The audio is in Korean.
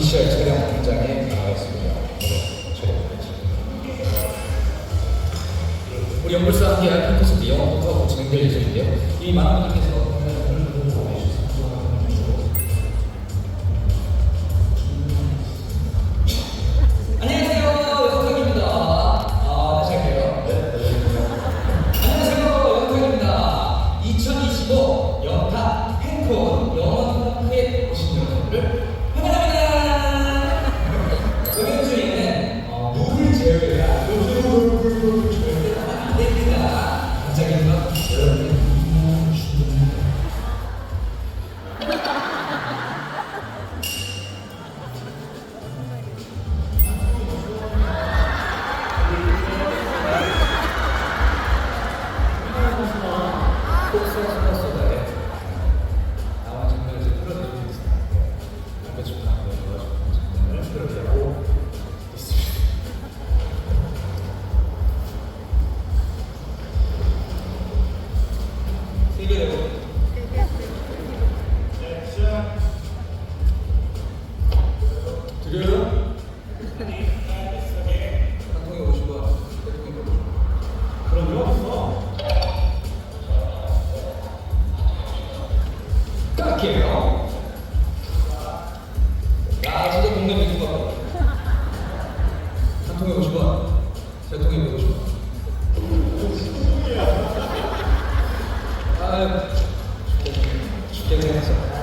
VCR 촬영 현장에. 오늘 촬영하겠습니다. 우리 연불사 함께할 팬콘서트 영화부터 진행될 예정인데요. 이 많은 분들께서 오늘 와주셔서 드려요? 한 통에 50원, 세 통에 50원. 그런 거 없어. 딱이에요. 야, 진짜 동네 매주 거. 한 통에 50원, 세 통에 150원. 아, 죽겠네. 한